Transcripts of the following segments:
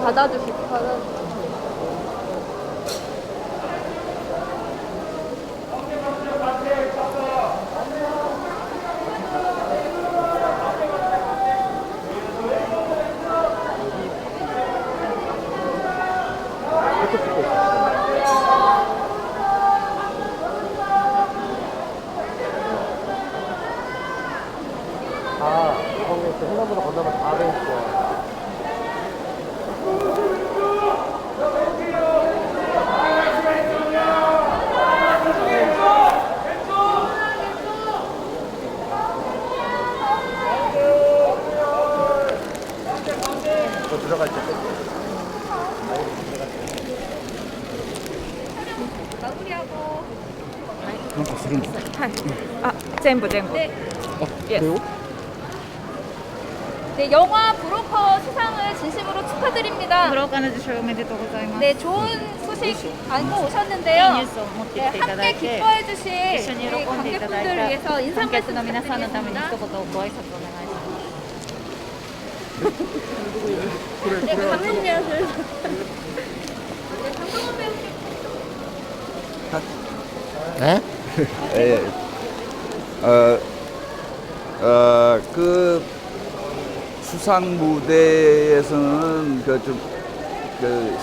받아주시고 받아주시고 아, 거기 횡단보도 건너면 다 돼 있어. 저 들어갈 때. はい あ全部全部 네. Yes. 매우? 네, 영화 브로커 수상을 진심으로 축하드립니다. ブローカーの受賞おめでとうございます。 네, 좋은 소식 안고 いい 오셨는데요. ニュースを持ってき 네, ていただ 함께 いて、 기뻐해 주실 一緒に喜 우리 んでいただ 관객분들을 い 위해서 た 인사 観 말씀 客の皆さんのために一 부탁드리겠습니다. 言ご挨拶お願いします。 네, 감독님을 네, 강동원 배우님 네? 예. 어, 어, 그 수상 무대에서는 그 좀, 그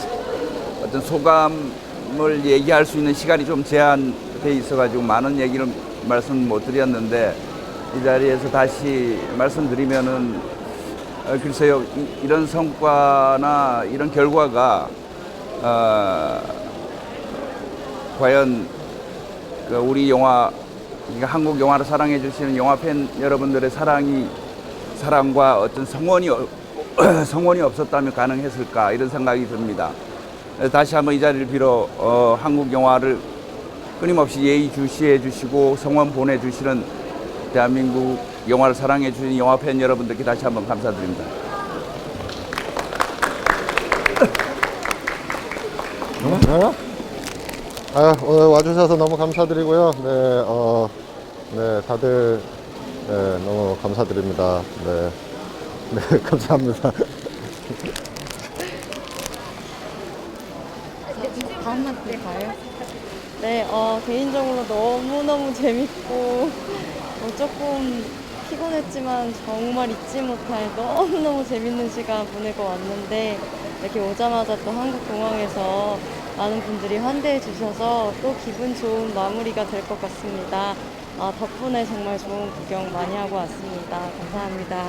어떤 소감을 얘기할 수 있는 시간이 좀 제한돼 있어가지고 많은 얘기를 말씀 못 드렸는데 이 자리에서 다시 말씀드리면은 어, 글쎄요 이, 이런 성과나 이런 결과가 어, 과연 그 우리 영화 그러니까 한국 영화를 사랑해 주시는 영화 팬 여러분들의 사랑이 사랑과 어떤 성원이 어- 성원이 없었다면 가능했을까 이런 생각이 듭니다. 다시 한번 이 자리를 빌어 어, 한국 영화를 끊임없이 예의 주시해 주시고 성원 보내 주시는 대한민국 영화를 사랑해 주시는 영화 팬 여러분들께 다시 한번 감사드립니다. 네? 아, 오늘 와주셔서 너무 감사드리고요. 네, 어, 네, 다들, 네, 너무 감사드립니다. 네, 네, 감사합니다. 다음만 때 가요. 네, 어, 개인적으로 너무너무 재밌고, 어, 조금 피곤했지만 정말 잊지 못할 너무너무 재밌는 시간 보내고 왔는데, 이렇게 오자마자 또 한국 공항에서 많은 분들이 환대해 주셔서 또 기분 좋은 마무리가 될 것 같습니다. 아, 덕분에 정말 좋은 구경 많이 하고 왔습니다. 감사합니다.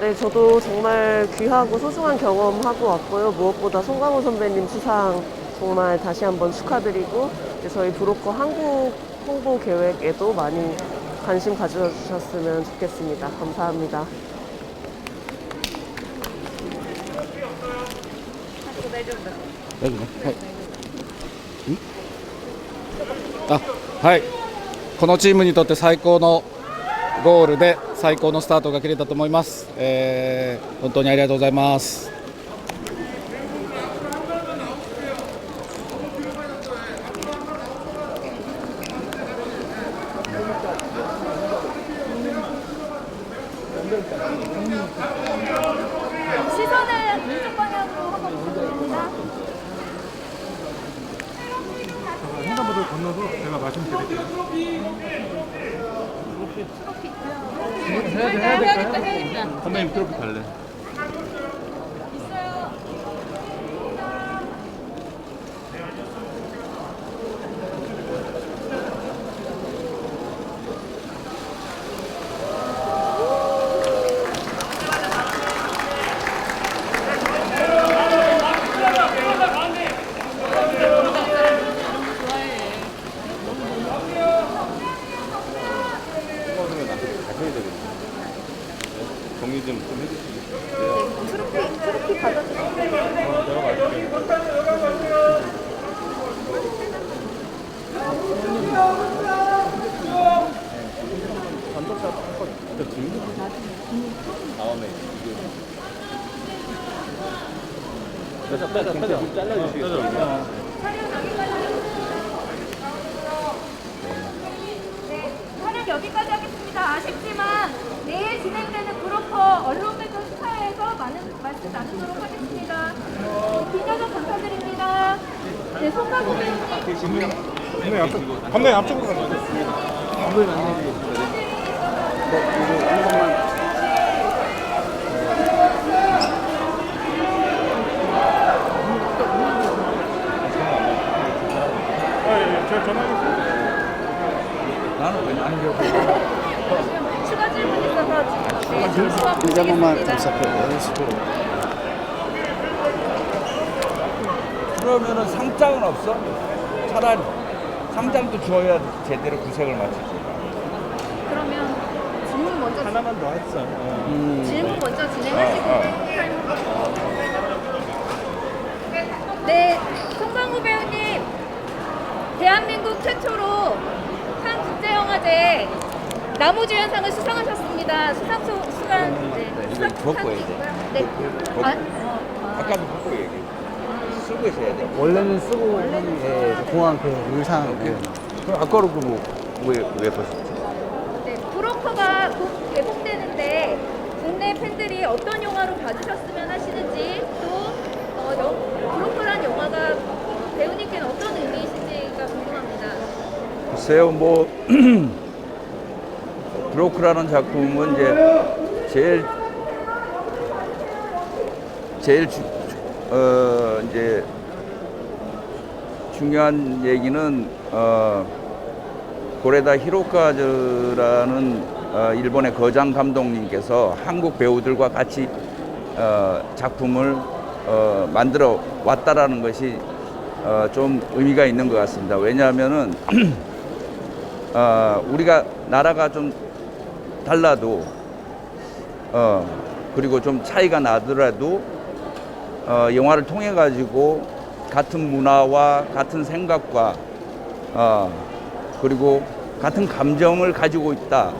네, 저도 정말 귀하고 소중한 경험하고 왔고요. 무엇보다 송강호 선배님 수상 정말 다시 한번 축하드리고 저희 브로커 한국 홍보 계획에도 많이 관심 가져주셨으면 좋겠습니다. 감사합니다. 大丈夫ねはいあはいこのチームにとって最高のゴールで最高のスタートが切れたと思います、えー本当にありがとうございます。 해야겠다, 해야겠다. 선배님 트로피 갈래? 네, 촬영 여기까지 하겠습니다. 아쉽지만 내일 진행되는 브로커 언론 매체 스타에서 많은 말씀 나누도록 하겠습니다. 김여정 감사드립니다. 네, 송가구 배우님. 감독님 앞쪽, 감독님 앞쪽으로 가세요. 아. 제가 전화하겠습니다. 나는 그냥 안겨. 추가 질문 있어서 네, 잠시만 보시겠습니다. 그러면은 상장은 없어? 차라리 상장도 줘야 제대로 구색을 맞추지. 그러면 질문 먼저 하나만 더 했어. 어. 음. 질문 먼저 진행하시고 어, 네, 송강호 배우님 대한민국 최초로 한 국제영화제 나무주연상을 수상하셨습니다. 수상 소, 수간 네, 이거 수상 벗고 해야 돼. 네. 벗고. 아, 어, 아까도 보고 얘기해. 쓰고 있어야 돼. 원래는 쓰고 예, 공항 그 의상 그 그럼 아까로 그뭐왜왜 벗었지? 네, 브로커가 곧 개봉되는데 국내 팬들이 어떤 영화로 봐주셨으면 하시는지 또 어, 영, 브로커란 영화가 어, 배우님께는 어떤 의미이신지가 궁금합니다. 글쎄요, 뭐 브로크라는 작품은 이제 제일 제일 주, 어 이제 중요한 얘기는 어 고레다 히로카즈라는 어, 일본의 거장 감독님께서 한국 배우들과 같이 어, 작품을 어, 만들어 왔다라는 것이 어, 좀 의미가 있는 것 같습니다. 왜냐하면은 어, 우리가 나라가 좀 달라도 어, 그리고 좀 차이가 나더라도 어, 영화를 통해 가지고 같은 문화와 같은 생각과 어, 그리고 같은 감정을 가지고 있다.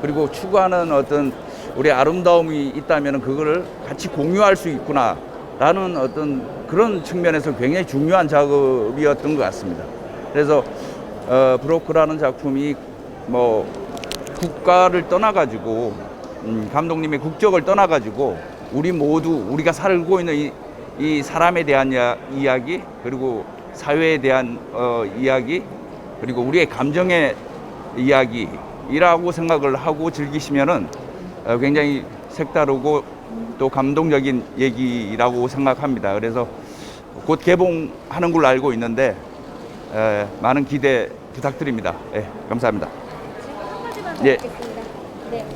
그리고 추구하는 어떤 우리 아름다움이 있다면 그거를 같이 공유할 수 있구나 라는 어떤 그런 측면에서 굉장히 중요한 작업이었던 것 같습니다. 그래서 어, 브로크라는 작품이 뭐 국가를 떠나가지고 음, 감독님의 국적을 떠나가지고 우리 모두 우리가 살고 있는 이, 이 사람에 대한 이야, 이야기 그리고 사회에 대한 어, 이야기 그리고 우리의 감정의 이야기라고 생각을 하고 즐기시면은 어, 굉장히 색다르고 또 감동적인 얘기라고 생각합니다. 그래서 곧 개봉하는 걸로 알고 있는데 에, 많은 기대 부탁드립니다. 예, 감사합니다. 질문 한 가지만 더 예. 드리겠습니다. 네,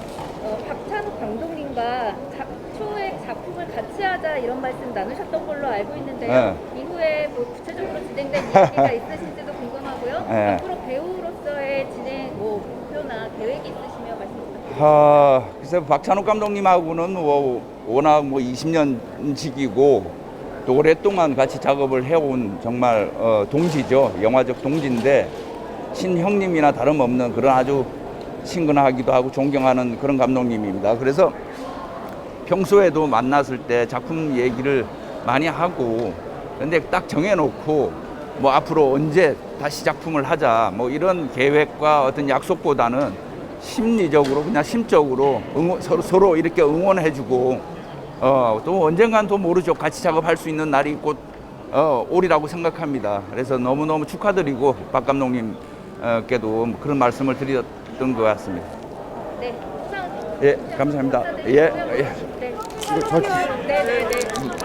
어, 박찬욱 감독님과 자, 초에 작품을 같이 하자 이런 말씀 나누셨던 걸로 알고 있는데요. 이후에 뭐 구체적으로 진행된 이야기가 있으신지도 궁금하고요. 네. 앞으로 배우로서의 진행 뭐 목표나 계획이 있으시면 말씀 부탁드립니다. 아, 글쎄 박찬욱 감독님하고는 뭐 워낙 뭐 20년 직이고 또 오랫동안 같이 작업을 해온 정말 어, 동지죠. 영화적 동지인데 친형님이나 다름없는 그런 아주 친근하기도 하고 존경하는 그런 감독님입니다. 그래서 평소에도 만났을 때 작품 얘기를 많이 하고 근데 딱 정해놓고 뭐 앞으로 언제 다시 작품을 하자 뭐 이런 계획과 어떤 약속보다는 심리적으로 그냥 심적으로 응원, 서로, 서로 이렇게 응원해주고 어, 또 언젠간 또 모르죠 같이 작업할 수 있는 날이 곧 어, 오리라고 생각합니다. 그래서 너무너무 축하드리고 박 감독님 께도 그런 말씀을 드렸던 것 같습니다. 네, 예, 감사합니다. 예, 예. 네, 네, 네, 네.